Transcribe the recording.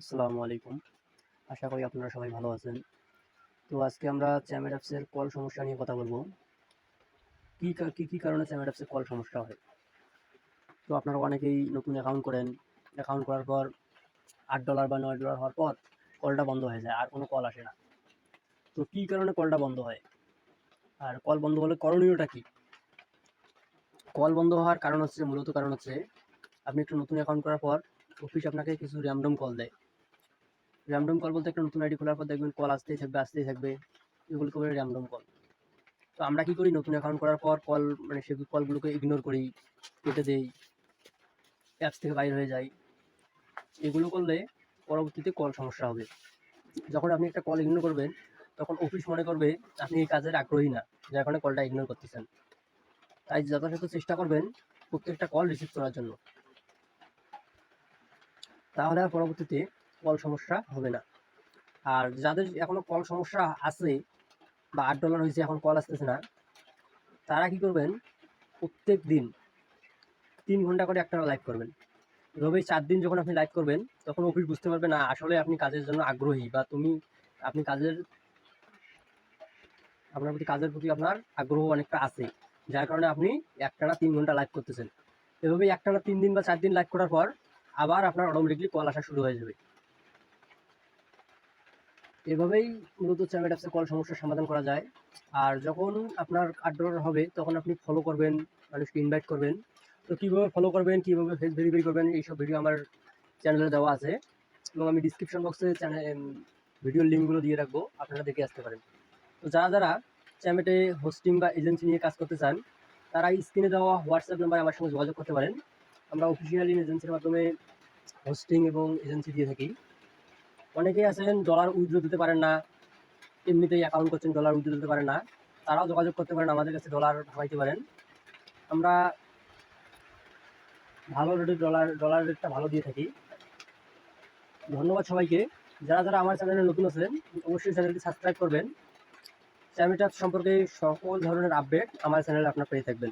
আসসালামু আলাইকুম। আশা করি আপনারা সবাই ভালো আছেন। তো আজকে আমরা চ্যামেট অ্যাপসের কল সমস্যা নিয়ে কথা বলব। কী কা- কী কারণে চ্যামেট অ্যাপসের কল সমস্যা হয়? তো আপনারা অনেকেই নতুন অ্যাকাউন্ট করেন। অ্যাকাউন্ট করার পর আট ডলার বা নয় ডলার হওয়ার পর কলটা বন্ধ হয়ে যায়, আর কোনো কল আসে না। তো কী কারণে কলটা বন্ধ হয়? আর কল বন্ধ হলে করণীয়টা কী? কল বন্ধ হওয়ার কারণ হচ্ছে, মূলত কারণ হচ্ছে, আপনি একটু নতুন অ্যাকাউন্ট করার পর অফিস আপনাকে কিছু র্যান্ডম কল দেয়। র্যান্ডম কল বলতে একটা নতুন আইডি খোলার পর দেখবেন কল আসতেই থাকবে আসতেই থাকবে। এগুলোকে বলে র্যান্ডম কল তো আমরা কি করি? নতুন অ্যাকাউন্ট করার পর কল মানে সেই কলগুলোকে ইগনোর করি, কেটে দেই অ্যাপস থেকে বাইর হয়ে যাই। এগুলো করলে পরবর্তীতে কল সমস্যা হবে। যখন আপনি একটা কল ইগনোর করবেন, তখন অফিস মনে করবে আপনি এই কাজের আগ্রহী না, যার কারণে কলটা ইগনোর করতেছেন। তাই যথাযথ চেষ্টা করবেন প্রত্যেকটা কল রিসিভ করার জন্য। তাহলে আর পরবর্তীতে কল সমস্যা হবে না। আর যাদের এখনও কল সমস্যা আছে বা আট ডলার হয়েছে, এখন কল আসতেছে না, তারা কি করবেন? প্রত্যেক দিন তিন ঘণ্টা করে একটা লাইভ করবেন। এভাবেই চার দিন যখন আপনি লাইভ করবেন, তখন অফিস বুঝতে পারবে না, আসলে আপনি কাজের জন্য আগ্রহী বা তুমি, আপনি কাজের আপনার প্রতি কাজের প্রতি আপনার আগ্রহ অনেকটা আছে, যার কারণে আপনি একটানা তিন ঘণ্টা লাইভ করতেছেন। এভাবেই একটানা তিন দিন বা চার দিন লাইভ করার পর আবার আপনার অটোমেটিকলি কল আসা শুরু হয়ে যাবে। এভাবেই মূলত চ্যামেট অ্যাপসে কল সমস্যার সমাধান করা যায়। আর যখন আপনার আট হবে, তখন আপনি ফলো করবেন, মানুষকে ইনভাইট করবেন। তো কীভাবে ফলো করবেন, কীভাবে ফেস ভেরিফাই করবেন, এইসব ভিডিও আমার চ্যানেলে দেওয়া আছে। এবং আমি ডিসক্রিপশন বক্সে চ্যানেল ভিডিওর লিঙ্কগুলো দিয়ে রাখব, আপনারা দেখে আসতে পারেন। তো যারা যারা চ্যামেটে হোস্টিং বা এজেন্সি নিয়ে কাজ করতে চান, তারা স্ক্রিনে দেওয়া হোয়াটসঅ্যাপ নাম্বারে আমার সঙ্গে যোগাযোগ করতে পারেন। আমরা অফিসিয়ালি এজেন্সির মাধ্যমে হোস্টিং এবং এজেন্সি দিয়ে থাকি। অনেকেই আছেন ডলার উইথড্র দিতে পারেন না, এমনিতেই অ্যাকাউন্ট করছেন ডলার উইথড্র দিতে পারেন না। তারাও যোগাযোগ করতে পারেন, আমাদের কাছে ডলার ভাঙাইতে পারেন। আমরা ভালো রেটে ডলার ডলার রেটটা ভালো দিয়ে থাকি। ধন্যবাদ সবাইকে। যারা যারা আমার চ্যানেলে নতুন আছেন, অবশ্যই চ্যানেলটি সাবস্ক্রাইব করবেন। চ্যানেলটা সম্পর্কে সকল ধরনের আপডেট আমার চ্যানেলে আপনার পেয়ে থাকবেন।